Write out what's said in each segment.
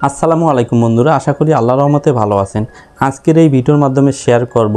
আসসালামু আলাইকুম বন্ধুরা, আশা করি আল্লাহ রহমতে ভালো আছেন। আজকের এই ভিডিওর মাধ্যমে শেয়ার করব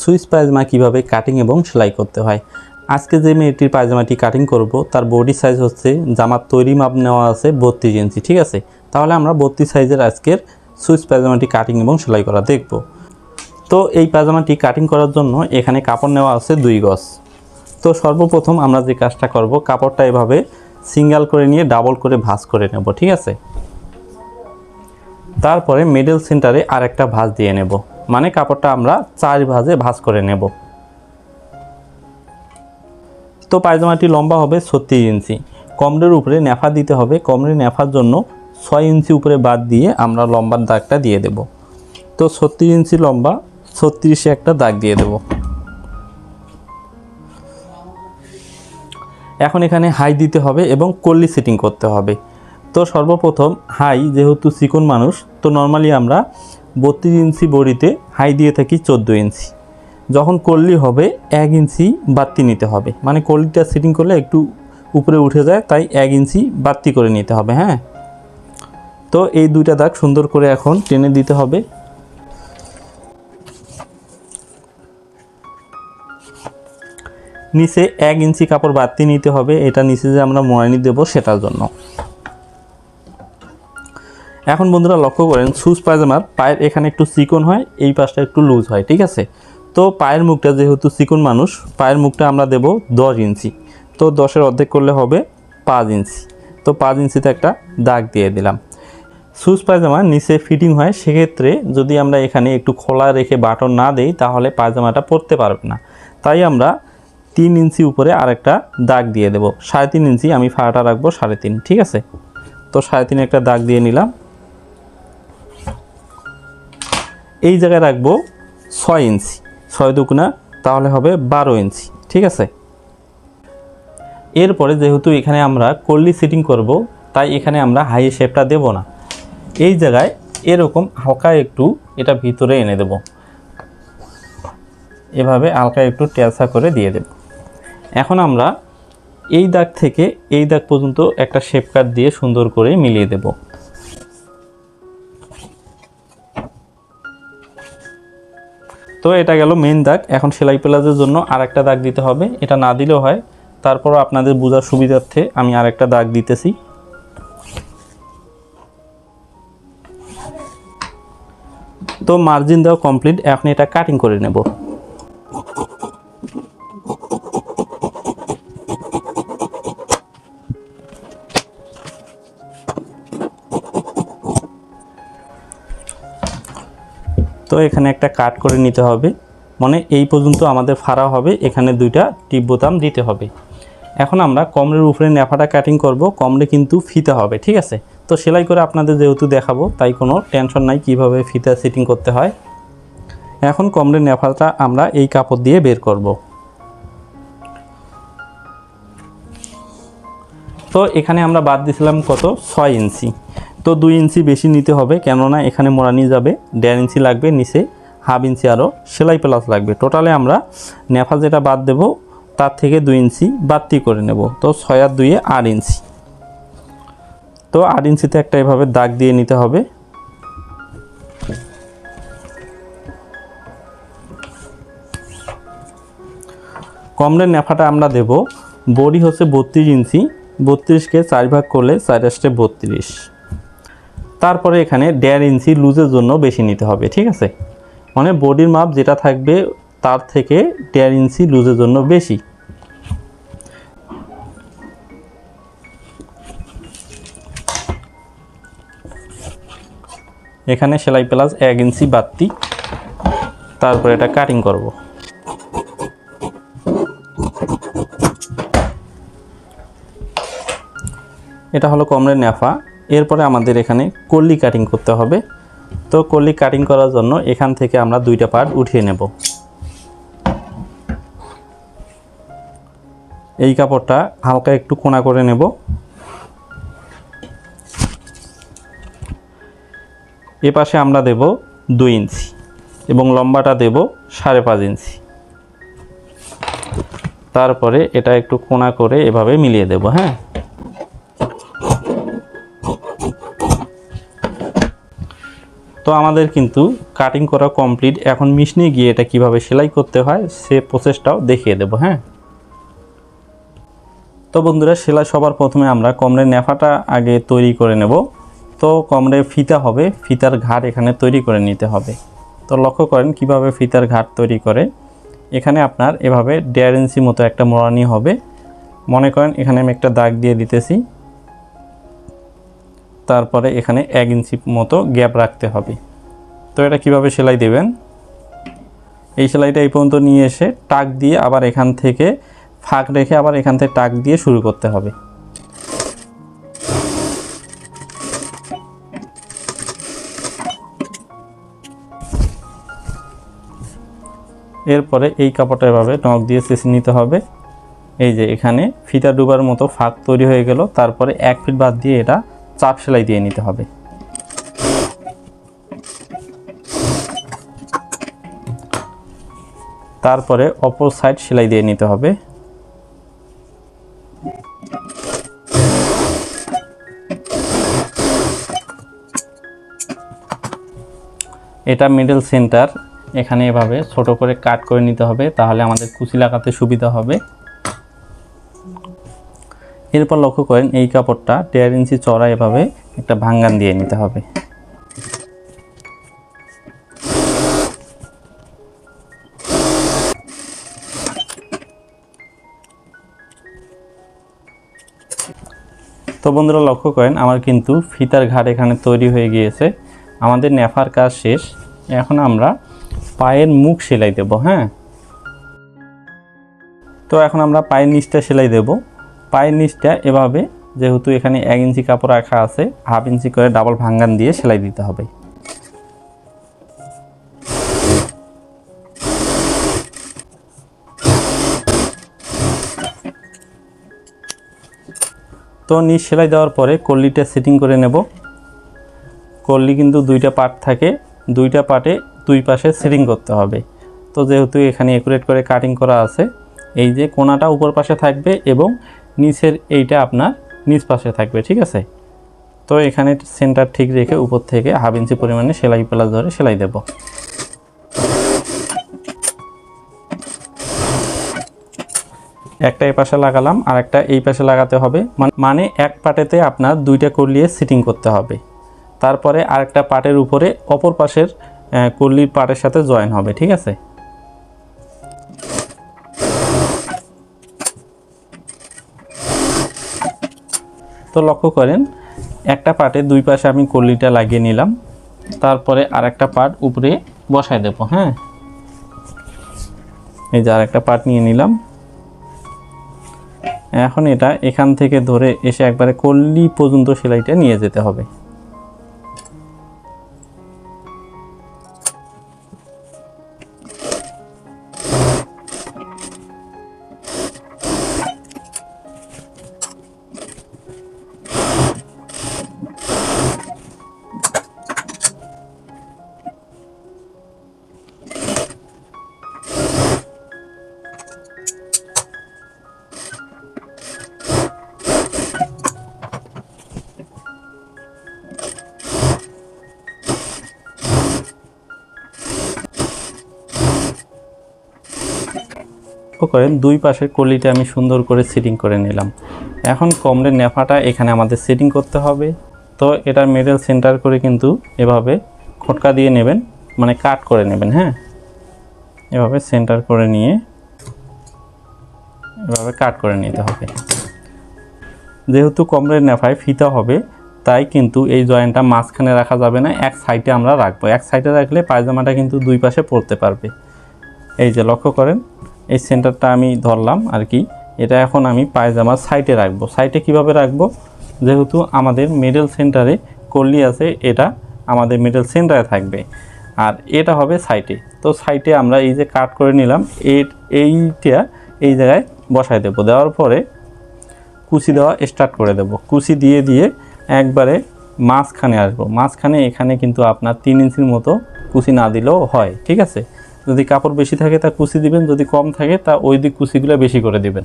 সুইস পায়জামা কীভাবে কাটিং এবং সেলাই করতে হয়। আজকে যে মেয়েটির পায়জামাটি কাটিং করব, তার বডি সাইজ হচ্ছে, জামার তৈরি মাপ নেওয়া আছে বত্রিশ ইঞ্চি ঠিক আছে? তাহলে আমরা বত্রিশ সাইজের আজকের সুইস পায়জামাটি কাটিং এবং সেলাই করা দেখব। তো এই পায়জামাটি কাটিং করার জন্য এখানে কাপড় নেওয়া আছে দুই গজ। তো সর্বপ্রথম আমরা যে কাজটা করব, কাপড়টা এভাবে সিঙ্গেল করে নিয়ে ডাবল করে ভাঁজ করে নেব, ঠিক আছে? তারপরে মিডল সেন্টারে আরেকটা ভাঁজ দিয়ে নেব। মানে কাপড়টা আমরা চার ভাঁজে ভাঁজ করে নেব। তো পায়জামাটি লম্বা হবে ছত্রিশ ইঞ্চি। কমরের উপরে নেফা দিতে হবে। কমরের নেফার জন্য ছয় ইঞ্চি উপরে বাদ দিয়ে আমরা লম্বার দাগটা দিয়ে দেব। তো ছত্রিশ ইঞ্চি লম্বা, ছত্রিশে একটা দাগ দিয়ে দেব। এখন এখানে হাই দিতে হবে এবং কল্লি সেটিং করতে হবে। তো সর্বপ্রথম, হাই, যেহেতু চিকন মানুষ, তো নর্মালি আমরা বত্রিশ ইঞ্চি বড়িতে হাই দিয়ে থাকি চোদ্দ ইঞ্চি। যখন কল্লি হবে, এক ইঞ্চি বাড়তি নিতে হবে। মানে কল্লিটা সেটিং করলে একটু উপরে উঠে যায়, তাই এক ইঞ্চি বাড়তি করে নিতে হবে হ্যাঁ? তো এই দুইটা দাগ সুন্দর করে এখন টেনে দিতে হবে। নিচে এক ইঞ্চি কাপড় বাড়তি নিতে হবে, এটা নিচে যে আমরা ময়নি দেব সেটার জন্য। এখন বন্ধুরা লক্ষ্য করেন শুজ পায়জামার পায়ের এখানে একটু চিকন হয়, এই পাশটা একটু লুজ হয়, ঠিক আছে? তো পায়ের মুখটা যেহেতু চিকন মানুষ, পায়ের মুখটা আমরা দেব দশ ইঞ্চি। তো দশের অর্ধেক করলে হবে পাঁচ ইঞ্চি। তো পাঁচ ইঞ্চিতে একটা দাগ দিয়ে দিলাম। শুজ পায়জামা নিচে ফিটিং হয়, সেক্ষেত্রে যদি আমরা এখানে একটু খোলা রেখে বাটন না দেই, তাহলে পায়জামাটা পরতে পারবে না। তাই আমরা তিন ইঞ্চি উপরে আরেকটা দাগ দিয়ে দেব। সাড়ে তিন ইঞ্চি আমি ফাড়াটা রাখব সাড়ে তিন, ঠিক আছে? তো সাড়ে তিন একটা দাগ দিয়ে নিলাম। এই জায়গায় রাখব ছয় ইঞ্চি। ছয় দুগুণা, তাহলে হবে বারো ইঞ্চি। ঠিক আছে? এরপরে যেহেতু এখানে আমরা কল্লি সিটিং করব, তাই এখানে আমরা হাই শেপটা দেব না। এই জায়গায় এরকম হালকা একটু এটা ভিতরে এনে দেব। এভাবে হালকা একটু টেলসা করে দিয়ে দেব। এখন আমরা এই দাগ থেকে এই দাগ পর্যন্ত একটা শেপ কাট দিয়ে সুন্দর করে মিলিয়ে দেব। তো এটা গেল মেন দাগ। এখন সেলাই প্লাজের জন্য আর একটা দাগ দিতে হবে। এটা না দিলেও হয়। তারপর আপনাদের বোঝার সুবিধার্থে আমি আর একটা দাগ দিতেছি। তো মার্জিন দেওয়া কমপ্লিট এখন এটা কাটিং করে নেব। তো এখানে একটা কাট করে নিতে হবে। মানে এই পর্যন্ত আমাদের ফাড়া হবে, এখানে দুইটা টিপ বোতাম দিতে হবে। এখন আমরা কমরের উপরে নেফাটা কাটিং করব, কমরে কিন্তু ফিতা হবে, ঠিক আছে? তো সেলাই করে আপনাদের যেহেতু দেখাবো, তাই কোনো টেনশন নাই কীভাবে ফিতা সেটিং করতে হয়। এখন কমরের নেফাটা আমরা এই কাপড় দিয়ে বের করব। তো এখানে আমরা বাদ দিয়েছিলাম কত? ছয় ইঞ্চি। তো দুই ইঞ্চি বেশি নিতে হবে, কেননা এখানে মোড়ানি যাবে, দেড় ইঞ্চি লাগবে নিচে, হাফ ইঞ্চি আরও সেলাই প্লাস লাগবে। টোটালে আমরা নেফা যেটা বাদ দেব, তার থেকে দুই ইঞ্চি বাড়তি করে নেব। তো ছয় আর দুইয়ে আট ইঞ্চি। তো আট ইঞ্চিতে একটা এভাবে দাগ দিয়ে নিতে হবে। কমরের নেফাটা আমরা দেব, বডি হচ্ছে বত্রিশ ইঞ্চি বত্রিশকে চার ভাগ করলে চার আসতে বত্রিশ। তারপরে এখানে দেড় ইঞ্চি লুজের জন্য বেশি নিতে হবে, ঠিক আছে? মানে বডির মাপ যেটা থাকবে তার থেকে দেড় ইঞ্চি লুজের জন্য বেশি। এখানে সেলাই প্লাস এক ইঞ্চি বাড়তি তারপরে এটা কাটিং করব। এটা হলো কমরের নেফা এরপরে আমাদের এখানে কল্লি কাটিং করতে হবে। তো কল্লি কাটিং করার জন্য এখান থেকে আমরা দুইটা পার্ট উঠিয়ে নেব। এই কাপড়টা হালকা একটু কোনা করে নেব। এ পাশে আমরা দেব দুই ইঞ্চি এবং লম্বাটা দেব সাড়ে পাঁচ ইঞ্চি। তারপরে এটা একটু কোনা করে এভাবে মিলিয়ে দেব হ্যাঁ? তো আমাদের কিন্তু কাটিং করা কমপ্লিট এখন মিশনে গিয়ে এটা কীভাবে সেলাই করতে হয়, সে প্রসেসটাও দেখিয়ে দেবো হ্যাঁ? তো বন্ধুরা, সেলাই সবার প্রথমে আমরা কমরের নেফাটা আগে তৈরি করে নেব। তো কমরে ফিতা হবে, ফিতার ঘাট এখানে তৈরি করে নিতে হবে। তো লক্ষ্য করেন কীভাবে ফিতার ঘাট তৈরি করে। এখানে আপনার এভাবে ইঞ্চি মতো একটা মোড়ানি হবে। মনে করেন এখানে আমি একটা দাগ দিয়ে দিতেছি। তারপরে এখানে এক ইঞ্চি মতো গ্যাপ রাখতে হবে। তো এটা কীভাবে সেলাই দেবেন? এই সেলাইটা এই পর্যন্ত নিয়ে এসে টাক দিয়ে আবার এখান থেকে ফাঁক রেখে আবার এখান থেকে টাক দিয়ে শুরু করতে হবে। এরপরে এই কাপড়টা এভাবে নখ দিয়ে চেঁচে নিতে হবে। এই যে এখানে ফিতা ডুবার মতো ফাঁক তৈরি হয়ে গেল। তারপরে এক ফিট বাদ দিয়ে এটা চাপ সেলাই দিয়ে নিতে হবে। তারপরে অপর সাইড সেলাই দিয়ে নিতে হবে। এটা মিডল সেন্টার এখানে এভাবে ছোট করে কাট করে নিতে হবে, তাহলে আমাদের কুচি লাগাতে সুবিধা হবে। এরপর লক্ষ্য করেন এই কাপড়টা দেড় ইঞ্চি চড়া এভাবে একটা ভাঙ্গান দিয়ে নিতে হবে। তো বন্ধুরা লক্ষ্য করেন, আমার কিন্তু ফিতার ঘাট এখানে তৈরি হয়ে গিয়েছে। আমাদের নেফার কাজ শেষ। এখন আমরা পায়ের মুখ সেলাই দেব হ্যাঁ? তো এখন আমরা পায়ের নিচটা সেলাই দেব। পায়ের নিচটা এভাবে, যেহেতু এখানে এক ইঞ্চি কাপড় রাখা আছে, হাফ ইঞ্চি করে ডাবল ভাঙ্গান দিয়ে সেলাই দিতে হবে। তো নিচ সেলাই দেওয়ার পরে কল্লিটা সেটিং করে নেব। কল্লি কিন্তু দুইটা পার্ট থাকে, দুইটা পার্টে দুই পাশে সেটিং করতে হবে। তো যেহেতু এখানে একুরেট করে কাটিং করা আছে, এই যে কোনাটা উপর পাশে থাকবে এবং নিচের এইটা আপনার নিচ পাশে থাকবে, ঠিক আছে? তো এখানে সেন্টার ঠিক রেখে উপর থেকে হাফ ইঞ্চি পরিমাণে সেলাই প্লাস ধরে সেলাই দেব। একটা এই পাশে লাগালাম আর একটা এই পাশে লাগাতে হবে। মান- এক পাটেতে আপনার দুইটা কলিয়ে সিটিং করতে হবে। তারপরে আরেকটা পাটের উপরে অপর পাশের কল্লির পাটের সাথে জয়েন হবে, ঠিক আছে? তো লক্ষ্য করেন, একটা পাটে দুই পাশে আমি কল্লিটা লাগিয়ে নিলাম, তারপরে আরেকটা পাট উপরে বসায় দেবো হ্যাঁ? এই যে আরেকটা পাট নিয়ে নিলাম। এখন এটা এখান থেকে ধরে এসে একবারে কল্লি পর্যন্ত সেলাইটা নিয়ে যেতে হবে। করেন, দুই পাশের কলিটা আমি সুন্দর করে সেটিং করে নিলাম। এখন কমরের নেফাটা এখানে আমাদের সেটিং করতে হবে। তো এটার মিডল সেন্টার করে কিন্তু এভাবে খটকা দিয়ে নেবেন মানে কাট করে নেবেন হ্যাঁ? এভাবে সেন্টার করে নিয়ে এভাবে কাট করে নিতে হবে। যেহেতু কমরের নেফায় ফিতা হবে, তাই কিন্তু এই জয়েন্টটা মাঝখানে রাখা যাবে না, এক সাইডে আমরা রাখব। এক সাইডে রাখলে পায়জামাটা কিন্তু দুই পাশে পড়তে পারবে। এই যে লক্ষ্য করেন এই সেন্টারটা আমি ধরলাম আর কি। এটা এখন আমি পায়জামার সাইডে রাখব। সাইডে কীভাবে রাখব? যেহেতু আমাদের মিডল সেন্টারে কল্লি আছে, এটা আমাদের মিডল সেন্টারে থাকবে। আর এটা হবে সাইডে তো সাইডে আমরা এই যে কাট করে নিলাম এই এইটা এই জায়গায় বসায় দেবো। দেওয়ার পরে কুচি দেওয়া স্টার্ট করে দেব। কুচি দিয়ে দিয়ে একবারে মাঝখানে আসব। মাঝখানে এখানে কিন্তু আপনার তিন ইঞ্চির মতো কুচি না দিলেও হয়, ঠিক আছে? যদি কাপড় বেশি থাকে তা কুচি দিবেন, যদি কম থাকে তা ওই দিক কুচিগুলো বেশি করে দিবেন।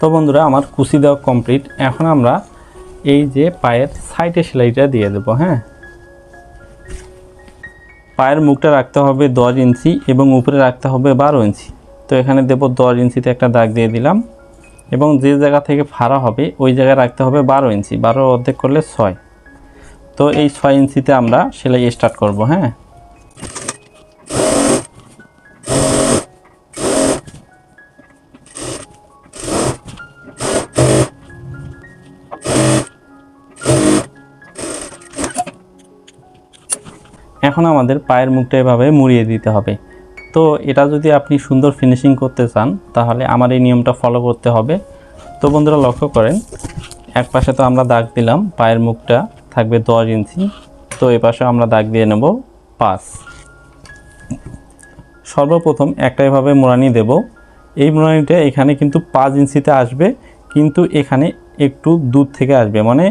তো বন্ধুরা, আমার কুচি দেওয়া কমপ্লিট এখন আমরা এই যে পায়ের সাইডে সেলাইটা দিয়ে দেবো হ্যাঁ? পায়ের মুখটা রাখতে হবে দশ ইঞ্চি এবং উপরে রাখতে হবে বারো ইঞ্চি। তো এখানে দেব দশ ইঞ্চিতে একটা দাগ দিয়ে দিলাম এবং যে জায়গা থেকে ফাড়া হবে, ওই জায়গায় রাখতে হবে বারো ইঞ্চি। বারো অর্ধেক করলে ছয়। তো এই ছয় ইঞ্চিতে আমরা সেলাই স্টার্ট করব হ্যাঁ? এখন আমাদের পায়ের মুখটা এভাবে মুড়িয়ে দিতে হবে। তো এটা যদি আপনি সুন্দর ফিনিশিং করতে চান, তাহলে আমার এই নিয়মটা ফলো করতে হবে। তো বন্ধুরা, লক্ষ্য করেন, এক পাশে তো আমরা দাগ দিলাম, পায়ের মুখটা থাকবে দশ ইঞ্চি। তো এ পাশে আমরা দাগ দিয়ে নেব পাঁচ। সর্বপ্রথম একটা এভাবে মোড়ানি দেব। এই মোড়ানিটা এখানে কিন্তু পাঁচ ইঞ্চিতে আসবে, কিন্তু এখানে একটু দূর থেকে আসবে। মানে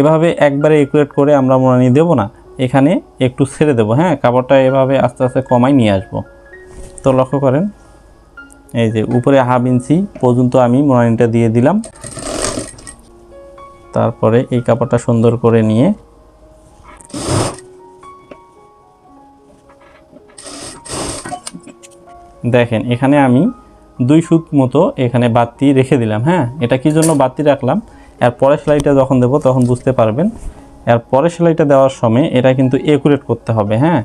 এভাবে একবারে একুরেট করে আমরা মোড়ানি দেব না। এখানে একটু ছেড়ে দেবো হ্যাঁ? কাপড়টা এভাবে আস্তে আস্তে কমাই নিয়ে আসব। তো লক্ষ্য করেন, এই যে উপরে হাফ ইঞ্চি পর্যন্ত আমি মোড়ানিটা দিয়ে দিলাম। তারপরে এই কাপড়টা সুন্দর করে নিয়ে দেখেন, এখানে আমি দুই সুত মতো এখানে বাতি রেখে দিলাম হ্যাঁ? এটা কি জন্য বাতি রাখলাম? এর পরে সেলাইটা যখন দেবো তখন বুঝতে পারবেন। এর পরে সেলাইটা দেওয়ার সময় এটা কিন্তু একুরেট করতে হবে হ্যাঁ?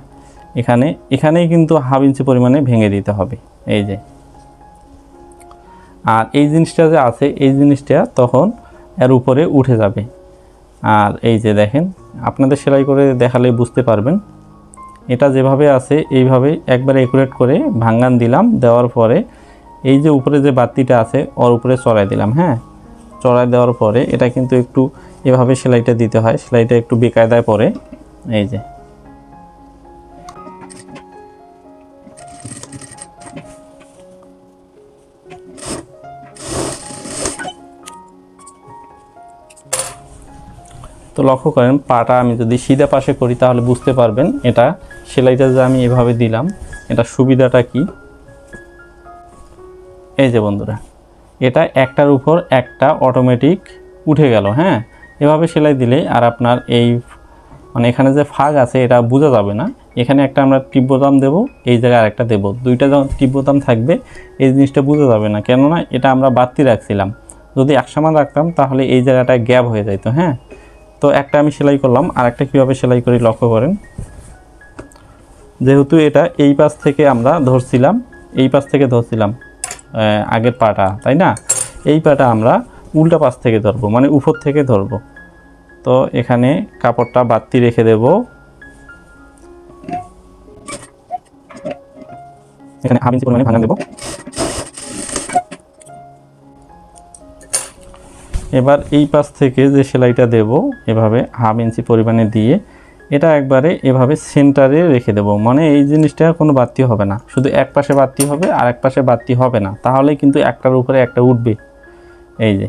এখানে, এখানেই কিন্তু হাফ ইঞ্চি পরিমাণে ভেঙে দিতে হবে, এই যে। আর এই জিনিসটা যে আছে, এই জিনিসটা তখন এর উপরে উঠে যাবে। আর এই যে দেখেন, আপনাদের সেলাই করে দেখালে বুঝতে পারবেন। এটা যেভাবে আছে, এইভাবে একবারে একুরেট করে ভাঙ্গান দিলাম, দেওয়ার পরে এই যে উপরে যে বাতিটা আছে, ওর উপরে চড়াই দিলাম হ্যাঁ? চড়াই দেওয়ার পরে এটা কিন্তু একটু এভাবে সেলাইটা দিতে হয়। সেলাইটা একটু বেকায়দায় পরে। এই যে। তো লক্ষ্য করেন, পাটা আমি যদি সিধা পাশে করি, তাহলে বুঝতে পারবেন এটা সেলাইটা যে আমি এভাবে দিলাম, এটা সুবিধাটা কি? এই যে বন্ধুরা, এটা একটার উপর একটা অটোমেটিক উঠে গেল হ্যাঁ? এভাবে সেলাই দিলে আর আপনার এই মানে এখানে যে ফাঁক আছে, এটা বোঝা যাবে না। এখানে একটা আমরা টিপ বোতাম দেবো, এই জায়গায় আরেকটা দেবো। দুইটা যখন টিপ বোতাম থাকবে, এই জিনিসটা বোঝা যাবে না। কেননা এটা আমরা বাড়তি রাখছিলাম। যদি একসামান রাখতাম, তাহলে এই জায়গাটায় গ্যাপ হয়ে যেত হ্যাঁ? তো একটা আমি সেলাই করলাম আর একটা কীভাবে সেলাই করি লক্ষ্য করেন। যেহেতু এটা এই পাশ থেকে আমরা ধরছিলাম, এই পাশ থেকে ধরছিলাম আগের পাটা, তাই না? এই পাটা আমরা উল্টা পাশ থেকে ধরবো মানে উপর থেকে ধরবো। তো এখানে কাপড়টা বাড়তি রেখে দেব। এখানে হাফ ইঞ্চি পরিমাণে দেবো। এবার এই পাশ থেকে যে সেলাইটা দেব, এভাবে হাফ ইঞ্চি পরিমাণে দিয়ে, এটা একবারে এভাবে সেন্টারে রেখে দেব। মানে এই জিনিসটা কোনো বাড়তি হবে না। শুধু এক পাশে বাড়তি হবে আর এক পাশে বাড়তি হবে না। তাহলে কিন্তু একটার উপরে একটা উঠবে। এই যে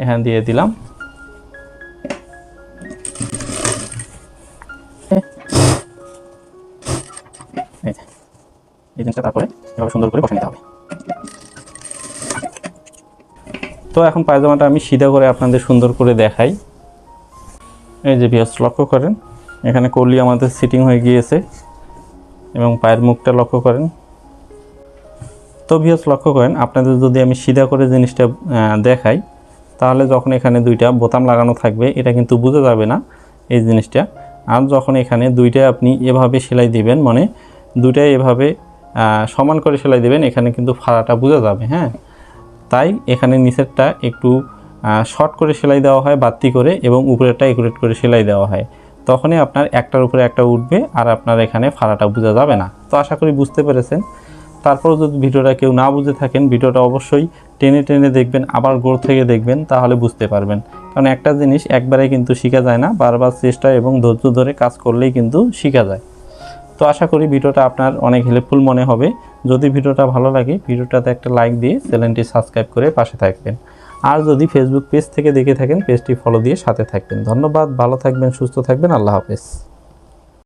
এখানে দিয়ে দিলাম। এই জিনিসটা তারপরে এভাবে সুন্দর করে বসে নিতে হবে। তো এখন পায়জামাটা আমি সিধা করে আপনাদের সুন্দর করে দেখাই। এই যে বিয়াস লক্ষ্য করেন, এখানে কলি আমাদের সিটিং হয়ে গিয়েছে এবং পায়ের মুখটা লক্ষ্য করেন। তো বিয়াস লক্ষ্য করেন, আপনাদের যদি আমি সিধা করে জিনিসটা দেখাই তাহলে যখন এখানে দুইটা বোতাম লাগানো থাকবে, এটা কিন্তু বোঝা যাবে না এই জিনিসটা। আর যখন এখানে দুইটা আপনি এভাবে সেলাই দিবেন মানে দুইটাই এভাবে সমান করে সেলাই দিবেন, এখানে কিন্তু ফাড়াটা বোঝা যাবে হ্যাঁ? তাই এখানে নিচেরটা একটু শর্ট করে সেলাই দেওয়া হয়, বাড়তি করে, এবং উপরেরটা একুরেট করে সেলাই দেওয়া হয়। তখনই আপনার একটার উপরে একটা উঠবে, আর আপনার এখানে ফাড়াটা বোঝা যাবে না। তো আশা করি বুঝতে পেরেছেন। তারপরেও যদি ভিডিওটা কেউ না বুঝে থাকেন, ভিডিওটা অবশ্যই টেনে টেনে দেখবেন, আবার গোড় থেকে দেখবেন, তাহলে বুঝতে পারবেন। কারণ একটা জিনিস একবারে কিন্তু শেখা যায় না, বারবার চেষ্টা এবং ধৈর্য ধরে কাজ করলেই কিন্তু শেখা যায়। তো আশা করি ভিডিওটা আপনার অনেক হেল্পফুল মনে হবে। যদি ভিডিওটা ভালো লাগে, ভিডিওটাতে একটা লাইক দিয়ে চ্যানেলটি সাবস্ক্রাইব করে পাশে থাকবেন। আর যদি ফেসবুক পেজ থেকে দেখে থাকেন পেজটি ফলো দিয়ে সাথে থাকবেন। ধন্যবাদ, ভালো থাকবেন, সুস্থ থাকবেন, আল্লাহ হাফেজ।